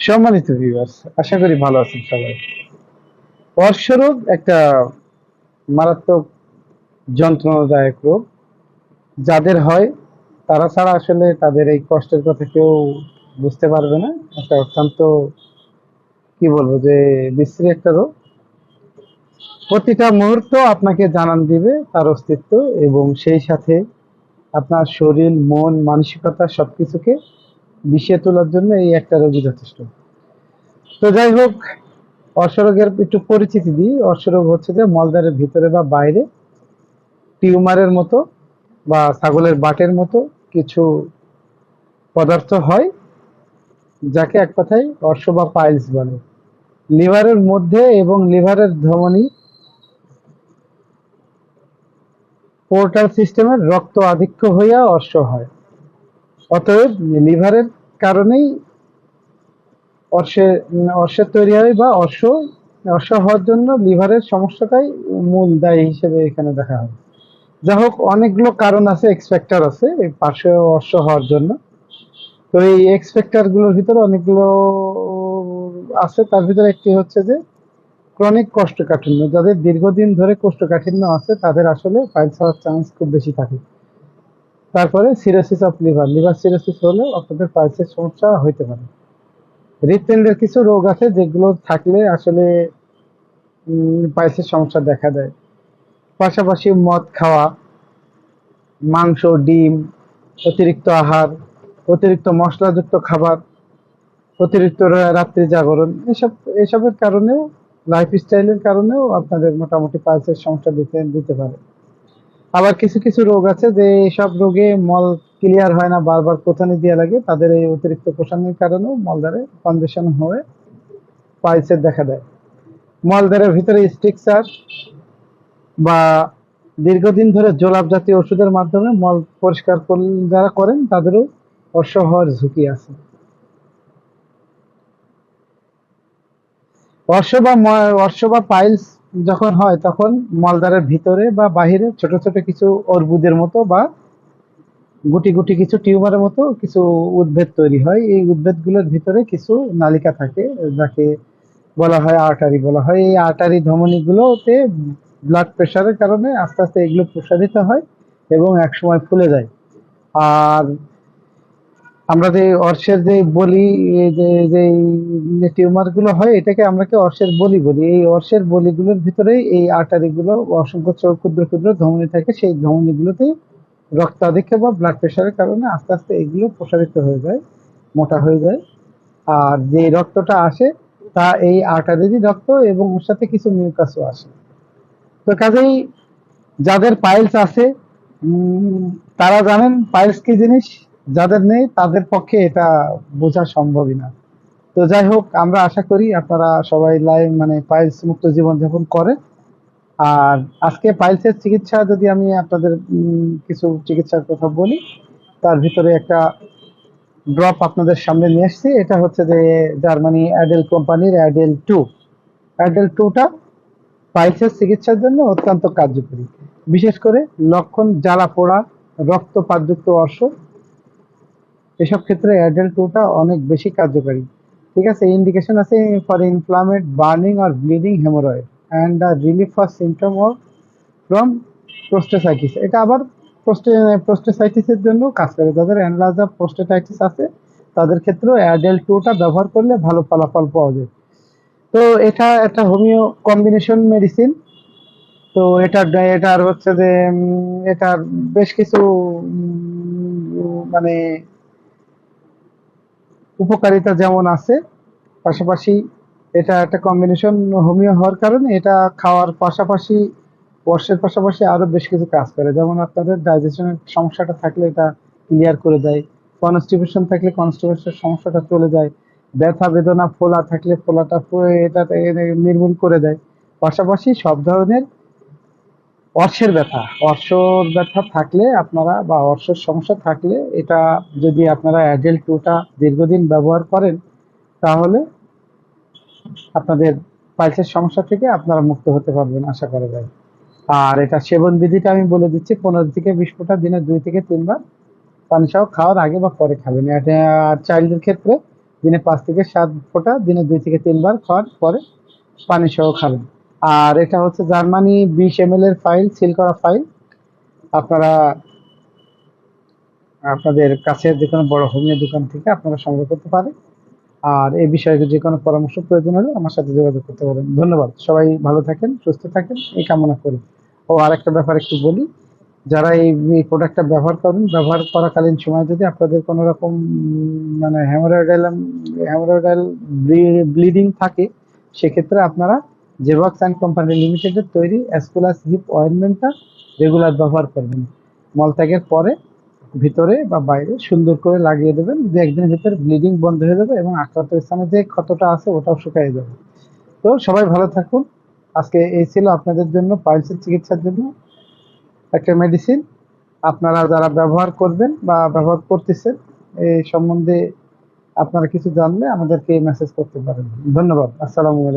সম্মানিত ভিউয়ার্স আশা করি ভালো আছেন সবাই। অর্শরোগ একটা মারাত্মক যন্ত্রণাদায়ক রোগ। যাদের হয়, তারা ছাড়া আসলে তাদের এই কষ্টের কথা কেউ বুঝতে পারবে না। একটা অত্যন্ত, কি বলব যে, বিশ্রী একটা রোগ। প্রতিটা মুহূর্ত আপনাকে জানান দিবে তার অস্তিত্ব এবং সেই সাথে আপনার শরীর, মন, মানসিকতা সবকিছুকে বিষিয়ে তোলার জন্য এই একটা রোগী যথেষ্ট। তো যাই হোক অর্শরোগের একটু পরিচিতি দিই। অর্শরোগ হচ্ছে যে মলদ্বারের ভিতরে বা বাইরে টিউমারের মতো বা ছাগলের বাটের মতো কিছু পদার্থ হয়, যাকে এক কথায় অর্শ বা পাইলস বলে। লিভারের মধ্যে এবং লিভারের ধমনী পোর্টাল সিস্টেমের রক্ত আধিক্য হইয়া অর্শ হয়। অতএব লিভারের কারণেই অর্শে, অর্শের তৈরি হয় বা অর্শ অর্শ হওয়ার জন্য লিভারের সমস্যাটাই মূল দায়ী হিসেবে এখানে দেখা হয়। যা হোক, অনেকগুলো কারণ আছে এক্সপেক্টার আছে, এই পার্শ্ব অর্শ হওয়ার জন্য। তো এই এক্সপেক্টারগুলোর ভিতরে অনেকগুলো আছে। তার ভিতরে একটি হচ্ছে যে ক্রনিক কোষ্ঠকাঠিন্য। যাদের দীর্ঘদিন ধরে কোষ্ঠকাঠিন্য আছে, তাদের আসলে ফাইল হওয়ার চান্স খুব বেশি থাকে। তারপরে cirrhosis of liver liver cirrhosis হলে আপনাদের পাইলসের সমস্যা হইতে পারে। হৃদপিণ্ডের কিছু রোগ আছে যেগুলো থাকলে আসলে পাইলসের সমস্যা দেখা দেয়। পাশাপাশি মদ খাওয়া, মাংস, ডিম, অতিরিক্ত আহার, অতিরিক্ত মশলাযুক্ত খাবার, অতিরিক্ত রাত্রি জাগরণ, এসব, এসবের কারণেও লাইফস্টাইলের কারণেও আপনাদের মোটামুটি পালসের সমস্যা দিতে দিতে পারে। আবার কিছু কিছু রোগ আছে যে এসব রোগে মল ক্লিয়ার হয় না, বারবার কোথানি দেওয়া লাগে, তাদের এই অতিরিক্ত কোষানির কারণেও মলদ্বারে কনজেশন হয়ে পাইলসের দেখা দেয়। মলদ্বারের ভিতরে স্ট্রিকচার বা দীর্ঘদিন ধরে জোলাপ জাতীয় ওষুধের মাধ্যমে মল পরিষ্কার যারা করেন, তাদেরও হওয়ার ঝুঁকি আছে। অর্শ বা অর্শ বা পাইলস যখন হয় তখন মলদ্বারের ভিতরে বা বাহিরে ছোট ছোট কিছু অর্বুদের মতো বা গুটি গুটি কিছু টিউমারের মতো কিছু উদ্ভিদ তৈরি হয়। এই উদ্ভিদগুলোর ভিতরে কিছু নালিকা থাকে, যাকে বলা হয় আর্টারি বলা হয়। এই আর্টারি ধমনীগুলোতে ব্লাড প্রেশারের কারণে আস্তে আস্তে এগুলো প্রসারিত হয় এবং একসময় ফুলে যায়। আর আমরা যে অর্শের যে বলি যে যে টিউমারগুলো হয়, এটাকে আমরা কি অর্শের বলি বলি। এই অর্শের বলিগুলোর ভিতরেই এই আর্টারি গুলো অসংখ্য ক্ষুদ্র ক্ষুদ্র ধমনী থাকে। সেই ধমনীগুলোতে রক্তাধিক্য বা ব্লাড প্রেশারের কারণে আস্তে আস্তে এগুলো প্রসারিত হয়ে যায়, মোটা হয়ে যায়। আর যে রক্তটা আসে, তা এই আর্টারিরই রক্ত এবং ওর সাথে কিছু মিউকাসও আসে। তো কাজেই যাদের পাইলস আছে তারা জানেন পাইলস কি জিনিস? যাদের নেই, তাদের পক্ষে এটা বোঝা সম্ভবই না। তো যাই হোক, আমরা আশা করি আপনারা সবাই লাইভ মানে পাইলস মুক্ত জীবনযাপন করে। আর আজকে পাইলসের চিকিৎসা যদি আমি আপনাদের কিছু চিকিৎসার কথা বলি, তার ভিতরে একটা ড্রপ আপনাদের সামনে নিয়ে এসেছি এটা হচ্ছে যে জার্মানি অ্যাডেল কোম্পানির অ্যাডেল টু অ্যাডেল টুটা পাইলসের চিকিৎসার জন্য অত্যন্ত কার্যকরী। বিশেষ করে লক্ষণ, জ্বালা পোড়া, রক্তপাতযুক্ত অর্শ এসব ক্ষেত্রে অ্যাডেল টুটা অনেক বেশি কার্যকারী। ঠিক আছে ইন্ডিকেশন আছে for inflamed burning R bleeding haemorrhoid and the relief for symptom of from prostatitis এটা আবার প্রোস্টে প্রোস্টেসাইটিসের জন্য কাজ করে। যাদের অ্যানলাজ অফ প্রোস্টেটাইটিস আছে, তাদের ক্ষেত্রেও অ্যাডেল টুটা ব্যবহার করলে ভালো ফলাফল পাওয়া যায়। তো এটা একটা হোমিও কম্বিনেশন মেডিসিন তো এটা এটার হচ্ছে যে এটার বেশ কিছু মানে উপকারিতা যেমন আছে, পাশাপাশি এটা একটা কম্বিনেশন হোমিও হওয়ার কারণে এটা খাওয়ার পাশাপাশি, বর্ষের পাশাপাশি আরও বেশ কিছু কাজ করে। যেমন আপনাদের ডাইজেশনের সমস্যাটা থাকলে এটা ক্লিয়ার করে দেয় কনস্টিপেশন থাকলে কনস্টিপেশনের সমস্যাটা চলে যায়, ব্যথা বেদনা, ফোলা থাকলে ফোলাটা এটা নির্মূল করে দেয়। পাশাপাশি সব ধরনের অর্শের ব্যথা। অর্শর ব্যথা থাকলে আপনারা বা অর্শের সমস্যা থাকলে এটা যদি আপনারা অ্যাডেল টুটা দীর্ঘদিন ব্যবহার করেন, তাহলে আপনাদের পাইলসের সমস্যা থেকে আপনারা মুক্ত হতে পারবেন আশা করা যায়। আর এটা সেবন বিধিটা আমি বলে দিচ্ছি, পনেরো থেকে বিশ ফোঁটা, দিনে দুই থেকে তিনবার পানি সহ খাওয়ার আগে বা পরে খাবেন। এটা চাইল্ডের ক্ষেত্রে দিনে পাঁচ থেকে সাত ফোঁটা, দিনে দুই থেকে তিনবার খাওয়ার পরে পানি সহ খাবেন। আর এটা হচ্ছে জার্মানি বিশ এম এর ফাইল সিল করা ফাইল আপনারা, আপনাদের কাছের যে কোনো বড় হোমিও দোকান থেকে আপনারা সংগ্রহ করতে পারেন। আর এই বিষয়ে যে কোনো পরামর্শ প্রয়োজন হলে আমার সাথে যোগাযোগ করতে পারেন। ধন্যবাদ। সবাই ভালো থাকেন, সুস্থ থাকেন, এই কামনা করি। ও আরেকটা ব্যাপার একটু বলি, যারা এই প্রোডাক্টটা ব্যবহার করেন, ব্যবহার করাকালীন সময় যদি আপনাদের কোনো রকম মানে হ্যামোরয়েডাল হ্যামোরয়েডাল ব্লিডিং থাকে, সেক্ষেত্রে আপনারা জেবক্স অ্যান্ড কোম্পানি লিমিটেডের তৈরি অ্যাসকুলাস হিপ অয়েনমেন্টটা রেগুলার ব্যবহার করবেন। মলত্যাগের পরে ভিতরে বা বাইরে সুন্দর করে লাগিয়ে দেবেন। দু একদিনের ভিতরে ব্লিডিং বন্ধ হয়ে যাবে এবং আক্রান্ত স্থানে যে ক্ষতটা আছে ওটাও শুকিয়ে যাবে। তো সবাই ভালো থাকুন। আজকে এই ছিল আপনাদের জন্য পাইলসের চিকিৎসার জন্য একটা মেডিসিন আপনারা যারা ব্যবহার করবেন বা ব্যবহার করতেছেন এই সম্বন্ধে আপনারা কিছু জানলে আমাদেরকে মেসেজ করতে পারেন। ধন্যবাদ। আসসালামু আলাইকুম।